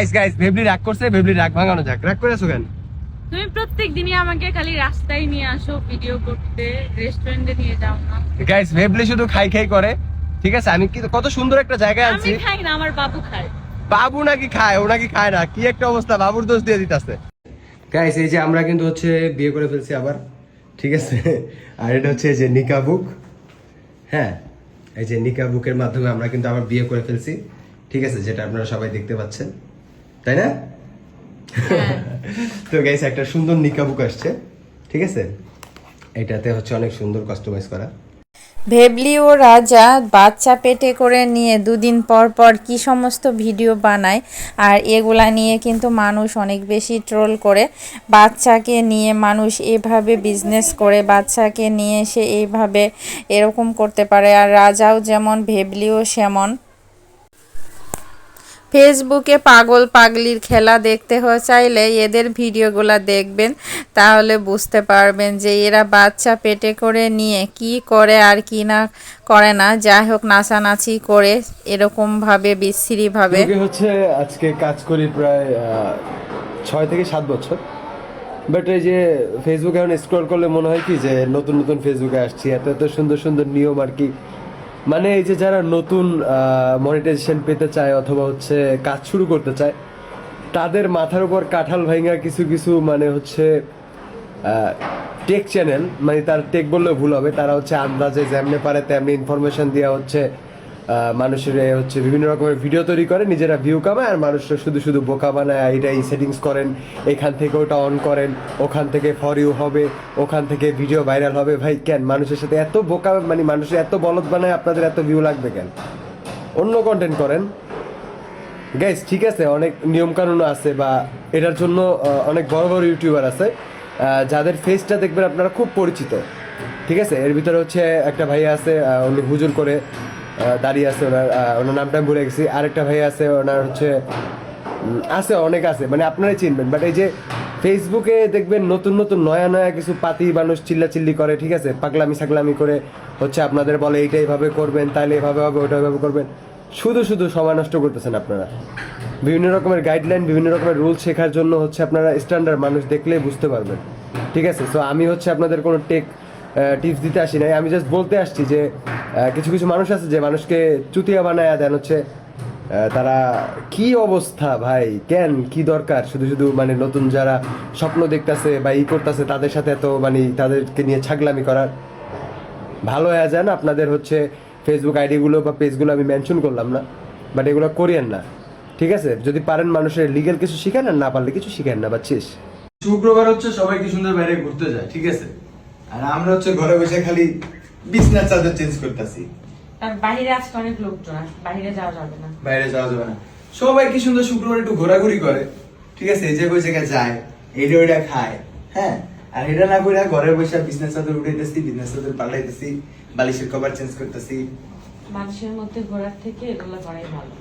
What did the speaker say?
Guys guys ভেবলি রাগ করছে ভেবলি রাগ ভাঙানো যাক। রাগ করে আছো কেন? তুমি প্রত্যেক দিনই আমাকে খালি রাস্তায় নিয়ে আসো ভিডিও করতে রেস্টুরেন্টে নিয়ে যাও না। গাইস ভেবলি শুধু খাই খাই করে ঠিক আছে? আমি কি কত সুন্দর একটা জায়গায় আমি খাই না আমার বাবু খায়। বাবু নাকি খায় ও নাকি খায় না? কি একটা অবস্থা বাবুর দোষ দিয়ে দিতেছে। গাইস এই যে আমরা কিন্তু হচ্ছে বিয়ে করে ফেলছি আবার ঠিক আছে? আর এটা হচ্ছে এই যে নিকা বুক হ্যাঁ? এই যে নিকা বুকের মাধ্যমে আমরা কিন্তু আবার বিয়ে করে ফেলছি ঠিক আছে? যেটা আপনারা সবাই দেখতে পাচ্ছেন। তাই না? হ্যাঁ। তো গাইস একটা সুন্দর নিকা বুক আসছে ঠিক আছে? এটাতে হচ্ছে অনেক সুন্দর কাস্টমাইজ করা। ভেবলি ও রাজা বাচ্চা পেটে করে নিয়ে দুদিন পর পর কি সমস্ত ভিডিও বানায় আর এগুলা নিয়ে কিন্তু মানুষ অনেক বেশি ট্রোল করে। বাচ্চাকে নিয়ে মানুষ এভাবে বিজনেস করে বাচ্চাকে নিয়ে সে এইভাবে এরকম করতে পারে। আর রাজাও যেমন ভেবলিও সেমন। ফেসবুকে পাগল পাগলির খেলা দেখতে চাইলে এদের ভিডিওগুলো দেখবেন। তাহলে বুঝতে পারবেন যে এরা বাচ্চা পেটে করে নিয়ে কি করে আর কি না করে না। যাই হোক, নাচানাচি করে এরকমভাবে, বিশ্রীভাবে। হচ্ছে আজকে কাজ করি প্রায় ছয় থেকে সাত বছর। বাট এই যে ফেসবুকে এখন স্ক্রল করলে মনে হয় কি যে নতুন নতুন ফেসবুকে আসছি, এত এত সুন্দর সুন্দর নিয়ম আর কি মানে এই যে যারা নতুন মনিটাইজেশন পেতে চায় অথবা হচ্ছে কাজ শুরু করতে চায়, তাদের মাথার উপর কাঁঠাল ভাঙা কিছু কিছু মানে হচ্ছে টেক চ্যানেল মানে তার টেক বললে ভুল হবে, তারা হচ্ছে আন্দাজে যেমনি পারে তেমনি ইনফরমেশন দেওয়া হচ্ছে মানুষের হচ্ছে বিভিন্ন রকমের ভিডিও তৈরি করে, নিজেরা ভিউ কামায় আর মানুষরা শুধু শুধু বোকা বানায় এইটা এই সেটিংস করেন। এখান থেকে ওটা অন করেন, ওখান থেকে ফর ইউ হবে, ওখান থেকে ভিডিও ভাইরাল হবে। ভাই, কেন? মানুষের সাথে এত বোকা মানে মানুষের এত বলদ বানায়, আপনাদের এত ভিউ লাগবে কেন? অন্য কন্টেন্ট করেন। গাইস ঠিক আছে, অনেক নিয়ম কানুন আছে বা এটার জন্য অনেক বড় বড় ইউটিউবার আছে। যাদের ফেসটা দেখবেন আপনারা খুব পরিচিত। ঠিক আছে? এর ভিতরে হচ্ছে একটা ভাই আছে উনি হুজুর করে দাঁড়িয়ে আছে ওনার ওনার নামটা ভুলে গেছি। আরেকটা ভাই আছে, ওনার হচ্ছে আছে, অনেক আছে মানে আপনারাই চিনবেন। বাট এই যে ফেসবুকে দেখবেন নতুন নতুন, নয়া নয়া কিছু পাতি মানুষ চিল্লা চিল্লি করে, ঠিক আছে? পাগলামি, সাগলামি করে হচ্ছে আপনাদের বলে এইটা এইভাবে করবেন তাহলে এভাবে হবে ওটা এভাবে করবেন। শুধু শুধু সময় নষ্ট করতেছেন আপনারা। বিভিন্ন রকমের গাইডলাইন বিভিন্ন রকমের রুল শেখার জন্য হচ্ছে আপনারা স্ট্যান্ডার্ড মানুষ দেখলেই বুঝতে পারবেন। ঠিক আছে? তো আমি হচ্ছে আপনাদের কোনো টেক টিপস দিতে আসি নাই। আমি জাস্ট বলতে আসছি যে কিছু কিছু মানুষ আছে যে মানুষকে চুতিয়া বানায় দেন হচ্ছে তারা কি অবস্থা ভাই? কেন? কি দরকার? শুধু শুধু মানে নতুন যারা স্বপ্ন দেখতাছে বা ই করতেছে, তাদের সাথে এত মানে তাদেরকে নিয়ে ছাগলামি করার? ভালো হয়ে যান আপনাদের হচ্ছে ফেসবুক আইডিগুলো বা পেজগুলো আমি মেনশন করলাম না বাট এগুলো করিয়েন না। ঠিক আছে? যদি পারেন মানুষের লিগেল কিছু শিখেন আর না পারলে কিছু শিখেন না বাচ্চিস শুক্রবার হচ্ছে সবাই কি সুন্দর বাইরে ঘুরতে যায়, ঠিক আছে? আর আমরা হচ্ছে ঘরে বসে খালি বিছনার চাদর চেঞ্জ করতেছি। বাইরে আজকে অনেক লোকজন বাইরে যাওয়া যাবে না। বাইরে যাওয়া যাবে না। সবাই কি সুন্দর শুক্রবার একটু ঘোরাঘুরি করে। ঠিক আছে এই যে ওই জায়গায় যায় এইটা ওইটা খায় হ্যাঁ? আর এটা না করে ঘরে বসে বিছনার চাদর উঠাইতেছি বিছনার চাদর পাল্টাইতেছি বালিশের কভার চেঞ্জ করতেছি। মানুষের মধ্যে ঘোরার থেকে এগুলো করাই ভালো।